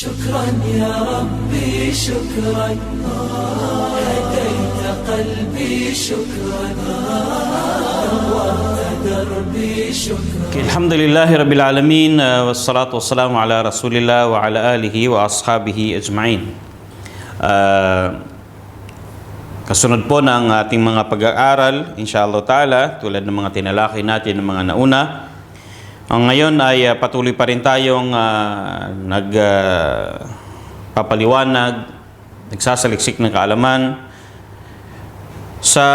شكرا يا ربي شكرا هديت قلبي شكرا نورت دربي شكرا الحمد لله رب العالمين آه، والصلاة والسلام على رسول الله وعلى آله وأصحابه أجمعين Ah, kasunod po ng ating mga pag-aaral, inshallah ta'ala, tulad ng mga tinalaki natin ng mga nauna. ang ngayon ay ah, patuloy pa rin tayong ah, nag ah, papaliwanag, nagsasaliksik ng kaalaman sa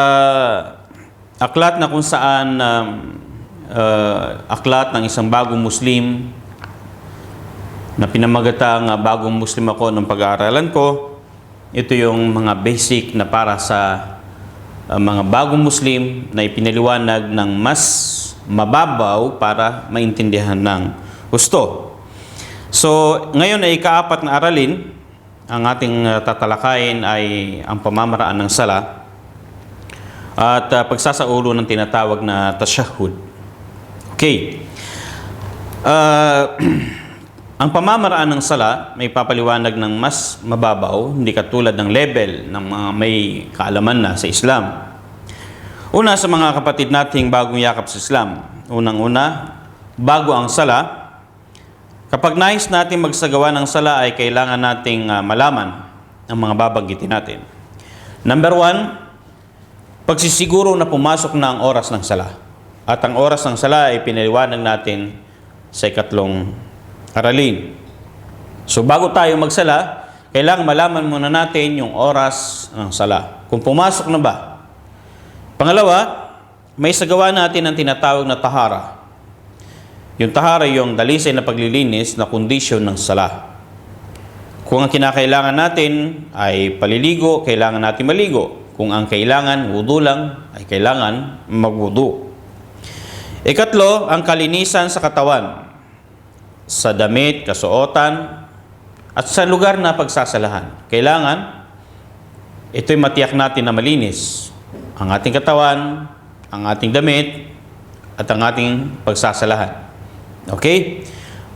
aklat na kung saan um, uh, aklat ng isang bagong Muslim na pinamagatang uh, bagong Muslim ako ng pag-aaralan ko. Ito yung mga basic na para sa uh, mga bagong Muslim na ipinaliwanag ng mas mababaw para maintindihan ng gusto. So, ngayon ay ikaapat na aralin. Ang ating uh, tatalakayin ay ang pamamaraan ng sala at uh, pagsasaulo ng tinatawag na tashahud. Okay. Uh, ang pamamaraan ng sala may papaliwanag ng mas mababaw, hindi katulad ng level ng mga may kaalaman na sa Islam. Una sa mga kapatid nating bagong yakap sa Islam. Unang-una, bago ang sala, kapag nais natin magsagawa ng sala ay kailangan nating uh, malaman ang mga babanggitin natin. Number one, pagsisiguro na pumasok na ang oras ng sala. At ang oras ng sala ay pinaliwanag natin sa ikatlong aralin. So bago tayo magsala, kailangan malaman muna natin yung oras ng sala. Kung pumasok na ba. Pangalawa, may sagawa natin ang tinatawag na tahara. Yung tahara yung dalisay na paglilinis na kondisyon ng sala. Kung ang kinakailangan natin ay paliligo, kailangan natin maligo. Kung ang kailangan wudu lang, ay kailangan magwudu. Ikatlo, ang kalinisan sa katawan. Sa damit, kasuotan, at sa lugar na pagsasalahan. Kailangan, ito'y matiyak natin na malinis. Ang ating katawan, ang ating damit, at ang ating pagsasalahan. Okay?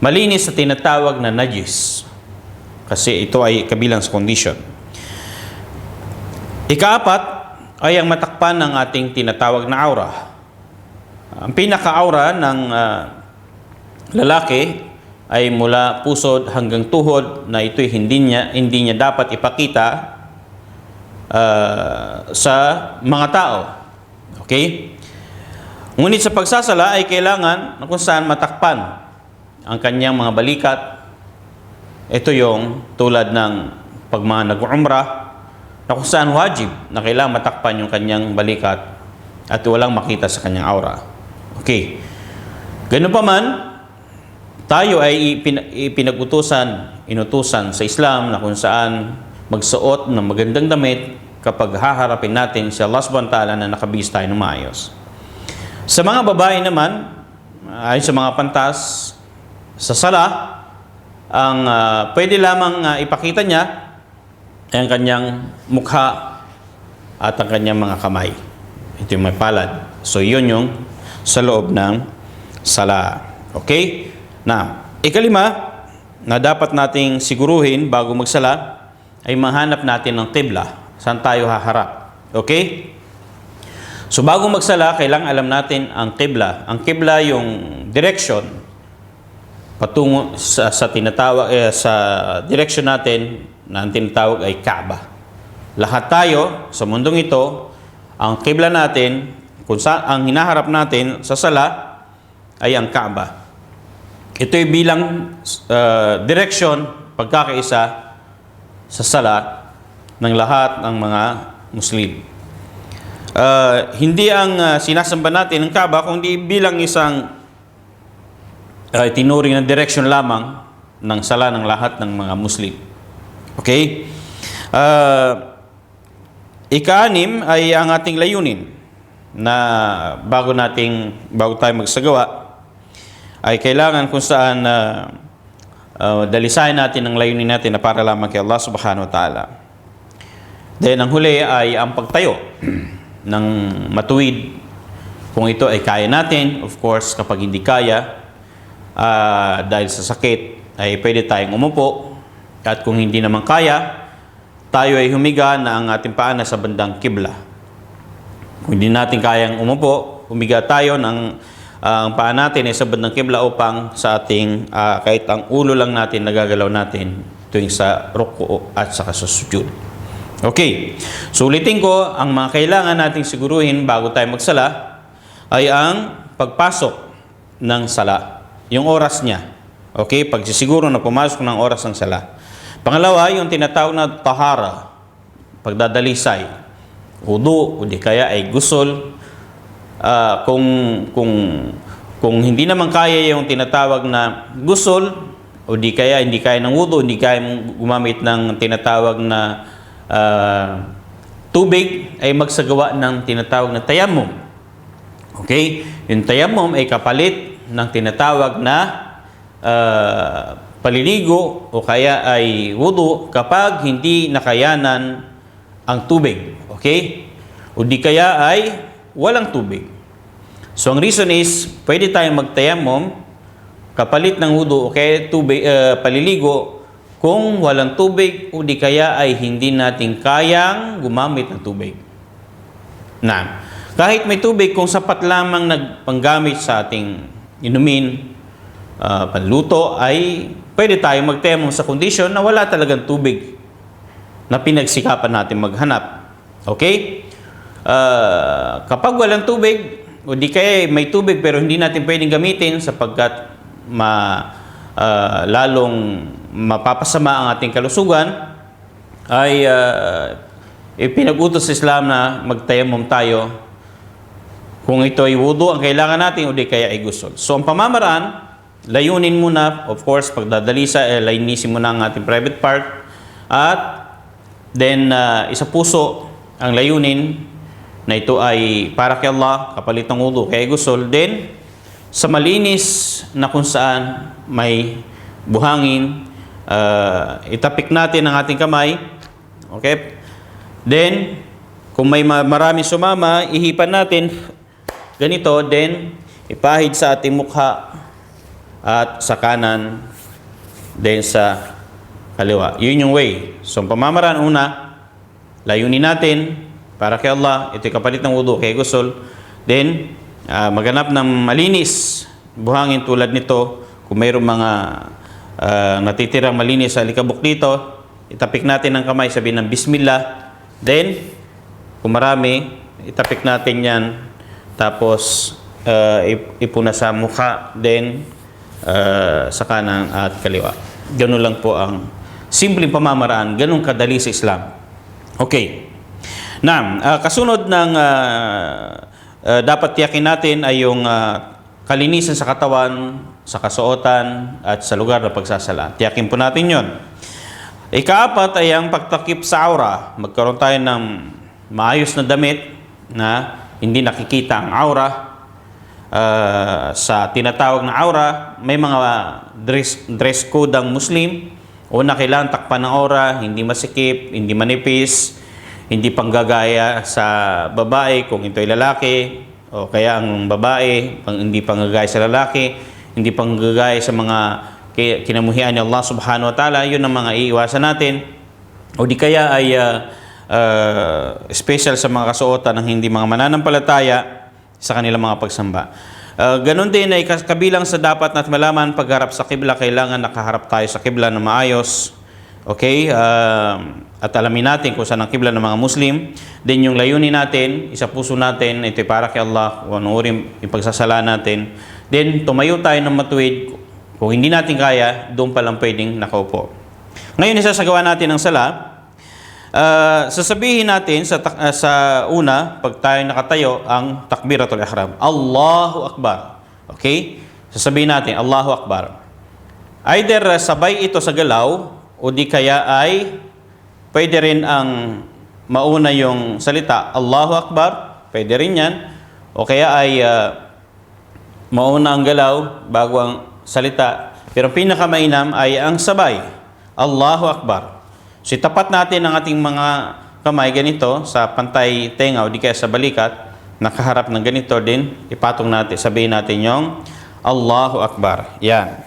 Malinis sa tinatawag na najis. Kasi ito ay kabilang sa condition. Ikaapat ay ang matakpan ng ating tinatawag na aura. Ang pinaka-aura ng ah, lalaki ay mula pusod hanggang tuhod na ito'y hindi niya, hindi niya dapat ipakita ah, sa mga tao. Okay? Ngunit sa pagsasala ay kailangan na kung saan matakpan ang kanyang mga balikat. Ito yung tulad ng pag mga nag-umrah na kung saan wajib na kailangan matakpan yung kanyang balikat at walang makita sa kanyang aura. Okay. Ganun pa man, tayo ay ipin- ipinag-utusan, inutusan sa Islam na kung saan magsuot ng magandang damit kapag haharapin natin si Allah subhanahu ta'ala na nakabis tayo ng maayos. Sa mga babae naman, ayon sa mga pantas, sa sala, ang ah, pwede lamang ah, ipakita niya ay ang kanyang mukha at ang kanyang mga kamay. Ito yung may palad. So, yun yung sa loob ng sala. Okay? Na, ikalima, na dapat nating siguruhin bago magsala, ay mahanap natin ng qibla. Saan tayo haharap? Okay? So bago magsala, kailangan alam natin ang qibla. Ang qibla yung direction patungo sa, sa tinatawag eh, sa direction natin na ang tinatawag ay Kaaba. Lahat tayo sa mundong ito, ang qibla natin, kung sa, ang hinaharap natin sa sala ay ang Kaaba. Ito ay bilang uh, direction pagkakaisa sa sala ng lahat ng mga Muslim. Uh, hindi ang uh, sinasamba natin ng Kaaba kundi bilang isang uh, tinuring na direction lamang ng sala ng lahat ng mga Muslim. Okay? Uh, ika-anim ay ang ating layunin na bago nating bago tayo magsagawa ay kailangan kung saan uh, uh, dalisayan natin ang layunin natin na para lamang kay Allah subhanahu wa ta'ala. Then ang huli ay ang pagtayo ng matuwid kung ito ay kaya natin. Of course, kapag hindi kaya, ah, dahil sa sakit, ay pwede tayong umupo At kung hindi naman kaya, tayo ay humiga na ang ating paa sa bandang kibla. Kung hindi natin kayang umupo, humiga tayo ng ah, ang paa natin ay sa bandang kibla upang sa ating ah, kahit ang ulo lang natin nagagalaw natin tuwing sa ruko at sa kasusujud. Okay. So ulitin ko, ang mga kailangan nating siguruhin bago tayo magsala ay ang pagpasok ng sala. Yung oras niya. Okay? Pagsisiguro na pumasok ng oras ng sala. Pangalawa, yung tinatawag na tahara. Pagdadalisay. Udu, o kaya ay gusol. Ah, kung, kung, kung hindi naman kaya yung tinatawag na gusol, o di kaya hindi kaya ng wudu, hindi kaya gumamit ng tinatawag na ah, tubig, ay magsagawa ng tinatawag na tayamum. Okay? Yung tayammum ay kapalit ng tinatawag na ah, paliligo o kaya ay wudu kapag hindi nakayanan ang tubig. Okay? O di kaya ay walang tubig. So ang reason is, pwede tayong magtayammum kapalit ng wudu o kaya tubig, ah, paliligo kung walang tubig o di kaya ay hindi natin kayang gumamit ng tubig. Na, kahit may tubig, kung sapat lamang nagpanggamit sa ating inumin, ah, panluto, ay pwede tayo magtemo sa kondisyon na wala talagang tubig na pinagsikapan natin maghanap. Okay? Ah, kapag walang tubig, o di kaya may tubig pero hindi natin pwedeng gamitin sapagkat ma, ah, lalong mapapasama ang ating kalusugan, ay uh, ipinag-utos sa Islam na magtayamum tayo. Kung ito ay wudu, ang kailangan natin o di kaya ay gusol. So ang pamamaraan, layunin muna, of course, pagdadalisa, eh, layinisin muna ang ating private part. At then uh, isa puso ang layunin na ito ay para kay Allah, kapalit ng wudu, kaya gusol. Then, sa malinis na kung saan may buhangin, uh, itapik natin ang ating kamay. Okay? Then, kung may ma- marami sumama, ihipan natin ganito, then ipahid sa ating mukha at sa kanan, then sa kaliwa. Yun yung way. So, pamamaraan una, layunin natin para kay Allah, ito kapalit ng wudu, kay gusol. Then, ah, maghanap ng malinis, buhangin tulad nito. Kung mayroong mga ah, natitirang malinis sa likabok dito, itapik natin ang kamay, sabihin ng Bismillah. Then, kung marami, itapik natin yan. Tapos, uh, ip- ipuna sa mukha. Then, uh, sa kanan at kaliwa. Ganun lang po ang simpleng pamamaraan. Ganun kadali sa Islam. Okay. Naam, ah, kasunod ng ah, ah, dapat tiyakin natin ay yung ah, kalinisan sa katawan, sa kasuotan, at sa lugar na pagsasala. Tiyakin po natin yon. Ikaapat ay ang pagtakip sa aura. Magkaroon tayo ng maayos na damit na hindi nakikita ang aura. Ah, sa tinatawag na aura, may mga dress, dress code ang Muslim. Una, kailangan takpan ng aura, hindi masikip, hindi manipis, hindi panggagaya sa babae kung ito'y lalaki, o kaya ang babae, pang, hindi panggagaya sa lalaki, hindi panggagaya sa mga ki- kinamuhian ni Allah subhanahu wa ta'ala, yun ang mga iiwasan natin. O di kaya ay ah, ah, special sa mga kasuotan ng hindi mga mananampalataya sa kanilang mga pagsamba. Ah, ganon din ay kabilang sa dapat natin malaman pagharap sa kibla, kailangan nakaharap tayo sa kibla na maayos. Okay? Ah, at alamin natin kung saan ang kibla ng mga Muslim. Then yung layunin natin, isa puso natin, ito para kay Allah, wanurin yung pagsasala natin. Then tumayo tayo ng matuwid. Kung hindi natin kaya, doon pa lang pwedeng nakaupo. Ngayon, isasagawa natin ang sala. Ah, sasabihin natin sa, ah, sa una, pag tayo nakatayo, ang takbiratul ihram. Allahu Akbar. Okay? Sasabihin natin, Allahu Akbar. Either sabay ito sa galaw, o di kaya ay pwede rin ang mauna yung salita, Allahu Akbar. Pwede rin yan. O kaya ay ah, mauna ang galaw bago ang salita. Pero pinakamainam ay ang sabay. Allahu Akbar. So tapat natin ang ating mga kamay ganito sa pantay tenga o di kaya sa balikat, nakaharap ng ganito din, ipatong natin, sabihin natin yung Allahu Akbar. Yan.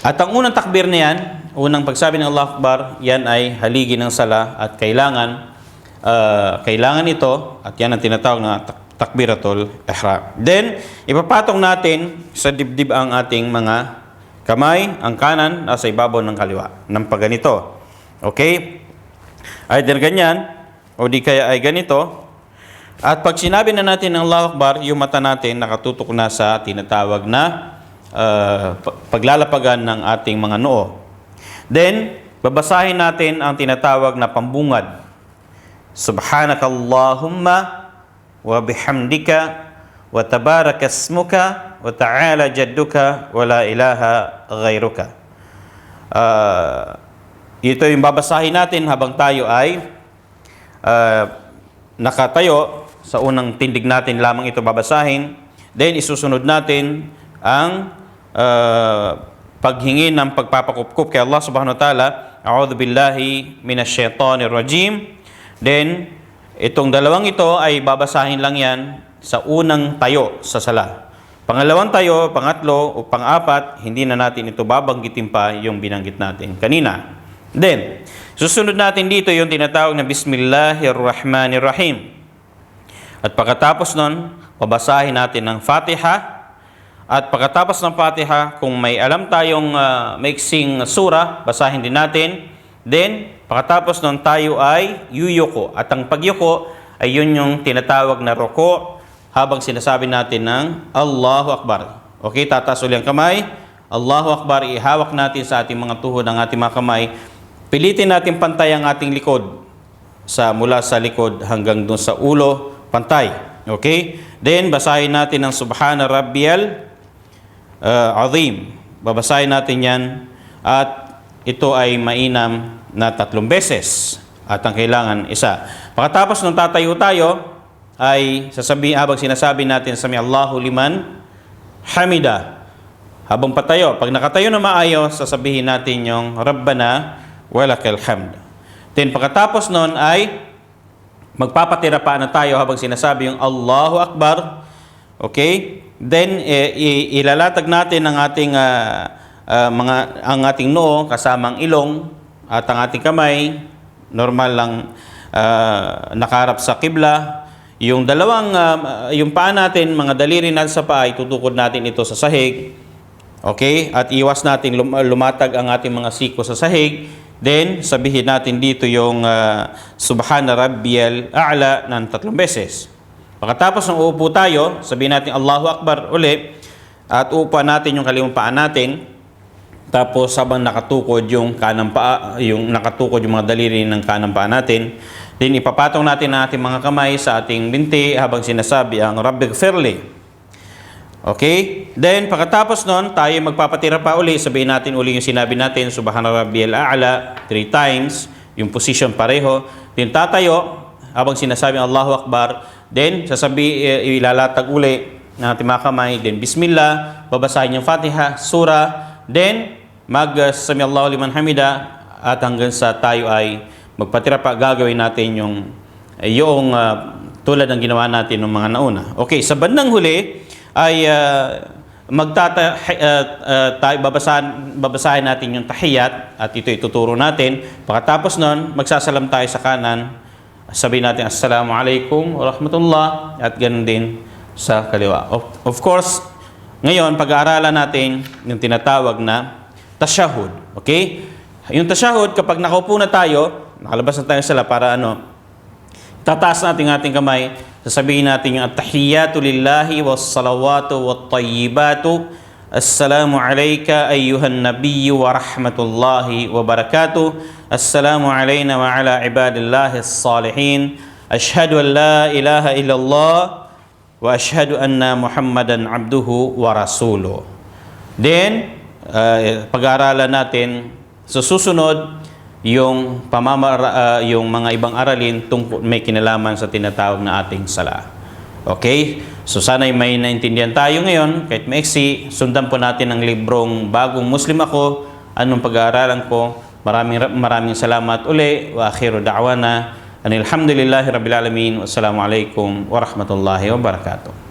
At ang unang takbir na yan unang pagsabi ng Allah Akbar, yan ay haligi ng sala at kailangan ah, kailangan ito at yan ang tinatawag na tak- takbiratul ihram. Then, ipapatong natin sa dibdib ang ating mga kamay, ang kanan nasa ibabaw ng kaliwa ng pagganito. Okay? Either ganyan o di kaya ay ganito. At pag sinabi na natin ng Allahu Akbar, yung mata natin nakatutok na sa tinatawag na pa- paglalapagan ng ating mga noo. Then, babasahin natin ang tinatawag na pambungad. Subhanakallahumma wa bihamdika wa tabaraka ismuka wa ta'ala jadduka wa la ilaha ghairuka. Ah, ito yung babasahin natin habang tayo ay ah, nakatayo sa unang tindig natin lamang ito babasahin. Then isusunod natin ang ah, paghingi ng pagpapakupkup kay Allah subhanahu wa ta'ala. A'udhu billahi minash shaitanir rajim. Then itong dalawang ito ay babasahin lang yan sa unang tayo sa sala. Pangalawang tayo, pangatlo o pang-apat, hindi na natin ito babanggitin pa yung binanggit natin kanina. Then, susunod natin dito yung tinatawag na Bismillahirrahmanirrahim. At pagkatapos nun, babasahin natin ng Fatiha. At pagkatapos ng Fatiha, kung may alam tayong uh, maiksing sura, basahin din natin. Then, pagkatapos nun, tayo ay yuyuko. At ang pagyuko ay yun yung tinatawag na roko habang sinasabi natin ng Allahu Akbar. Okay, tataas uli ang kamay. Allahu Akbar, ihawak natin sa ating mga tuhod ang ating mga kamay. Pilitin natin pantay ang ating likod sa mula sa likod hanggang dun sa ulo, pantay. Okay? Then, basahin natin ang Subhana Rabbiyal uh, Azim. Babasahin natin yan at ito ay mainam na tatlong beses at ang kailangan isa. Pagkatapos nung tatayo tayo, ay sasabi habang sinasabi natin sa Allahu liman hamida. Habang patayo, pag nakatayo na maayos, sasabihin natin yung Rabbana walakal hamd. Then pagkatapos nun ay magpapatira pa na tayo habang sinasabi yung Allahu Akbar. Okay? Then eh, ilalatag natin ang ating ah, ah, mga ang ating noo kasama ang ilong at ang ating kamay normal lang ah, nakaharap sa kibla. Yung dalawang ah, yung paa natin, mga daliri natin sa paa, itutukod natin ito sa sahig. Okay? At iwas natin lum- lumatag ang ating mga siko sa sahig. Then, sabihin natin dito yung uh, Subhana Rabbiyal A'la ng tatlong beses. Pagkatapos ng uupo tayo, sabihin natin Allahu Akbar uli at upa natin yung kaliwang paa natin. Tapos habang nakatukod yung kanang paa, yung nakatukod yung mga daliri ng kanang paa natin, then ipapatong natin ang ating mga kamay sa ating binti habang sinasabi ang Rabbig Firli. Okay? Then, pagkatapos nun, tayo magpapatira pa uli. Sabihin natin uli yung sinabi natin, Subhana Rabbiyal A'la, three times. Yung position pareho. Then, tatayo, habang sinasabi Allahu Akbar. Then, sasabi, eh, ilalatag uli ng ating mga. Then, Bismillah, babasahin yung Fatiha, Surah. Then, mag Sami Allahu liman hamida at hanggang sa tayo ay magpatira pa gagawin natin yung eh, yung uh, tulad ng ginawa natin ng mga nauna. Okay, sa bandang huli ay uh, magtata uh, uh, tayo babasahin, babasahin natin yung tahiyat at ito ituturo natin. Pagkatapos nun, magsasalam tayo sa kanan. Sabihin natin assalamu alaikum wa rahmatullah at ganun din sa kaliwa. Of, of course, ngayon pag-aaralan natin yung tinatawag na tashahud. Okay? Yung tashahud, kapag nakaupo na tayo, nakalabas na tayo sa sala para ano, tataas natin ating kamay, sasabihin natin yung at-tahiyyatu lillahi was salawatu wat tayyibatu Ayyuhan nabiyyu wa rahmatullahi wa barakatuh. Assalamu alayna wa ala ibadillahi as-salihin. Ashhadu an la ilaha illallah wa ashhadu anna Muhammadan abduhu wa rasuluh. Then, uh, pag-aaralan natin sa susunod yung pamamara uh, yung mga ibang aralin tungkol may kinalaman sa tinatawag na ating sala. Okay? So sana'y may naintindihan tayo ngayon, kahit maiksi, sundan po natin ang librong Bagong Muslim Ako, anong pag-aaralan ko. Maraming maraming salamat uli. Wa akhiru da'wana. Anilhamdulillahi rabbil alamin. Wassalamu alaikum warahmatullahi wabarakatuh.